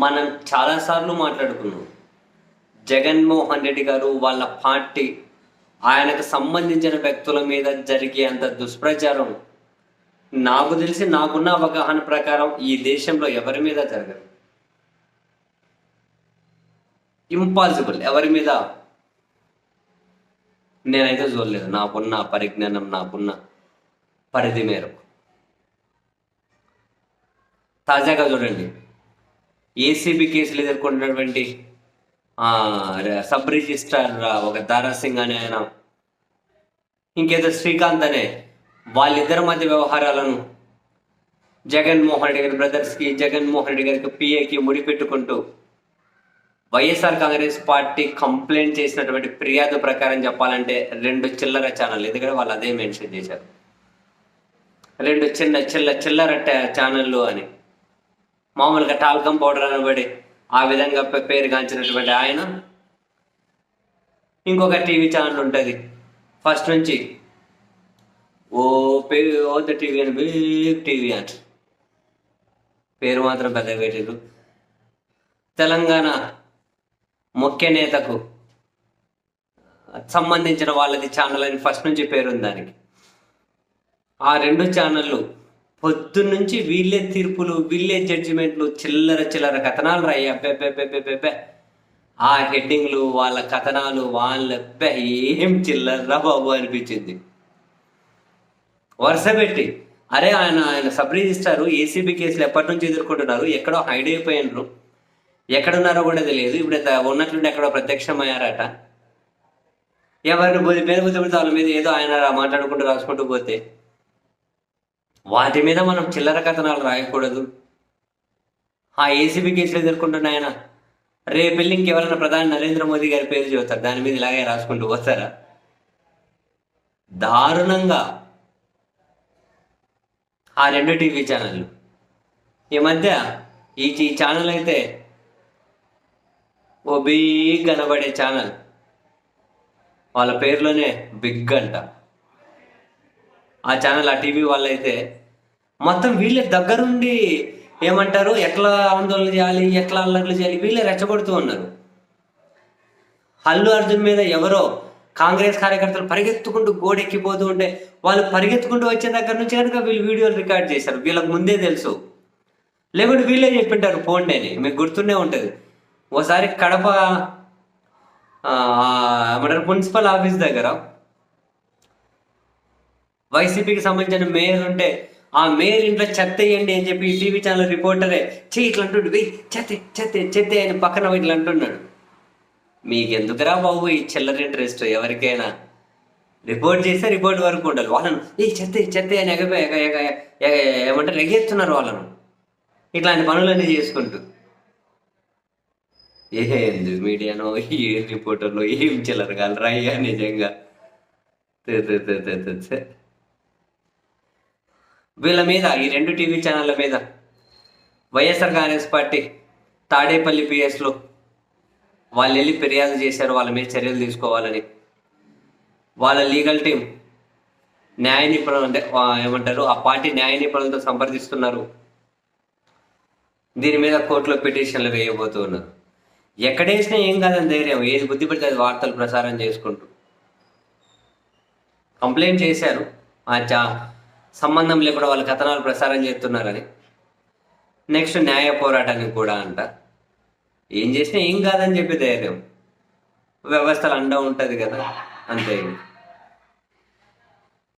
మనం చాలాసార్లు మాట్లాడుకున్నాం. జగన్మోహన్ రెడ్డి గారు వాళ్ళ పార్టీ ఆయనకు సంబంధించిన వ్యక్తుల మీద జరిగే అంత దుష్ప్రచారం నాకు తెలిసి నాకున్న అవగాహన ప్రకారం ఈ దేశంలో ఎవరి మీద జరగదు. ఇంపాసిబుల్ ఎవరి మీద? నేనైతే చూడలేదు. నాకున్న పరిజ్ఞానం నాకున్న పరిధి మేరకు. తాజాగా చూడండి. ఏసీబీ కేసులు ఎదుర్కొంటున్నటువంటి సబ్ రిజిస్ట్రార్ ఒక దారాసింగ్ అనే ఆయన. ఇంకేదో శ్రీకాంత్ అనే వాళ్ళిద్దరి మధ్య వ్యవహారాలను జగన్మోహన్ రెడ్డి గారి బ్రదర్స్కి జగన్మోహన్ రెడ్డి గారికి పిఏకి ముడిపెట్టుకుంటూ వైఎస్ఆర్ కాంగ్రెస్ పార్టీ కంప్లైంట్ చేసినటువంటి ఫిర్యాదు ప్రకారం చెప్పాలంటే రెండు చిల్లర ఛానల్ ఎందుకంటే వాళ్ళు అదే మెన్షన్ చేశారు. రెండు చిన్న చిల్ల చిల్లర ఛానళ్ళు అని. మామూలుగా టాల్కమ్ పౌడర్ అనబడి ఆ విధంగా పేరుగాంచినటువంటి పేరు గాంచినటువంటి ఆయన. ఇంకొక టీవీ ఛానల్ ఉంటుంది. ఫస్ట్ నుంచి ఓ పే ఓ ద టీవీ అని బిగ్ టీవీ అని పేరు మాత్రం పెద్ద పెట్టారు తెలంగాణ ముఖ్య నేతకు సంబంధించిన వాళ్ళది ఛానల్ అని ఫస్ట్ నుంచి పేరుంది దానికి. ఆ రెండు ఛానళ్ళు పొద్దున్నుంచి వీళ్ళే తీర్పులు వీళ్ళే జడ్జిమెంట్లు చిల్లర చిల్లర కథనాలు రాయి. అబ్బెబ్బెబ్బెబ్బెబ్బె ఆ హెడ్డింగ్లు వాళ్ళ కథనాలు వాళ్ళ ఏం చిల్లర్రా బాబు అనిపించింది. వరుస పెట్టి అరే ఆయన ఆయన సబ్ రిజిస్టారు ఏసీబీ కేసులు ఎప్పటి నుంచి ఎదుర్కొంటున్నారు? ఎక్కడో హైడ్ అయిపోయినరు. ఎక్కడున్నారో కూడా తెలియదు. ఇప్పుడు ఉన్నట్లుండి ఎక్కడో ప్రత్యక్షమయ్యారట. ఎవరిని బుద్ధి మీద బుద్ధి వాళ్ళ మీద ఏదో ఆయన మాట్లాడుకుంటూ రాసుకుంటూ పోతే. వాటి మీద మనం చిల్లర కథనాలు రాయకూడదు. ఆ ఏసీబీ కేసులు ఎదుర్కొంటున్న ఆయన రేపెళ్ళి ఇంకెవరైనా ప్రధాని నరేంద్ర మోదీ గారి పేరు చెబుతారు దాని మీద ఇలాగే రాసుకుంటూ వస్తారా దారుణంగా ఆ రెండు టీవీ ఛానళ్ళు. ఈ మధ్య ఈ ఈ ఛానల్ అయితే ఓ బిగ్ కనబడే ఛానల్. వాళ్ళ పేరులోనే బిగ్ అంట. ఆ ఛానల్ ఆ టీవీ వాళ్ళైతే మొత్తం వీళ్ళే దగ్గరుండి ఏమంటారు? ఎట్లా ఆందోళన చేయాలి? ఎట్లా అల్లర్లు చేయాలి? వీళ్ళే రెచ్చగొడుతూ ఉన్నారు. అల్లు అర్జున్ మీద ఎవరో కాంగ్రెస్ కార్యకర్తలు పరిగెత్తుకుంటూ గోడెక్కిపోతూ ఉంటే వాళ్ళు పరిగెత్తుకుంటూ వచ్చే దగ్గర నుంచి కనుక వీళ్ళు వీడియోలు రికార్డ్ చేశారు. వీళ్ళకి ముందే తెలుసు. లేకుంటే వీళ్ళే చెప్పింటారు పోండి అని మీకు గుర్తుండే ఉంటుంది. ఓసారి కడప ఏమంటారు మున్సిపల్ ఆఫీస్ దగ్గర వైసీపీకి సంబంధించిన మేయర్ ఉంటే ఆ మేయర్ ఇంట్లో చెత్త వేయండి అని చెప్పి టీవీ ఛానల్ రిపోర్టరే చెయ్యి ఇట్లా అంటుండు వెయ్యి చెత్త చెత్త చెత్త అని పక్కన ఇట్లా అంటున్నాడు మీకెందుకురా బాబు ఈ చిల్లర ఇంట్రెస్ట్ ఎవరికైనా రిపోర్ట్ చేస్తే రిపోర్ట్ వరకు ఉండాలి వాళ్ళను ఈ చెత్త చెత్త అని ఎగ ఎగ ఎగ ఏమంటారు ఎగేస్తున్నారు వాళ్ళను ఇట్లాంటి పనులన్నీ చేసుకుంటూ ఏంది మీడియానో ఏ రిపోర్టర్లో ఏం చిల్లర కాలరా అయ్యా నిజంగా తె వీళ్ళ మీద ఈ రెండు టీవీ ఛానళ్ళ మీద. వైఎస్ఆర్ కాంగ్రెస్ పార్టీ తాడేపల్లి పిఎస్లో వాళ్ళు వెళ్ళి ఫిర్యాదు చేశారు వాళ్ళ మీద చర్యలు తీసుకోవాలని. వాళ్ళ లీగల్ టీం న్యాయ నిపుణులు అంటే ఏమంటారు ఆ పార్టీ న్యాయ నిపుణులతో సంప్రదిస్తున్నారు. దీని మీద కోర్టులో పిటిషన్లు వేయబోతూ ఉన్నారు ఎక్కడేసినా ఏం కాదని ధైర్యం ఏది బుద్ధి పెడితే అది వార్తలు ప్రసారం చేసుకుంటూ. కంప్లైంట్ చేశారు ఆ చా సంబంధం లేకుండా వాళ్ళ కథనాలు ప్రసారం చేస్తున్నారని. నెక్స్ట్ న్యాయ పోరాటానికి కూడా అంట. ఏం చేసినా ఏం కాదని చెప్పి ధైర్యం. వ్యవస్థలు అండా ఉంటుంది కదా అంతే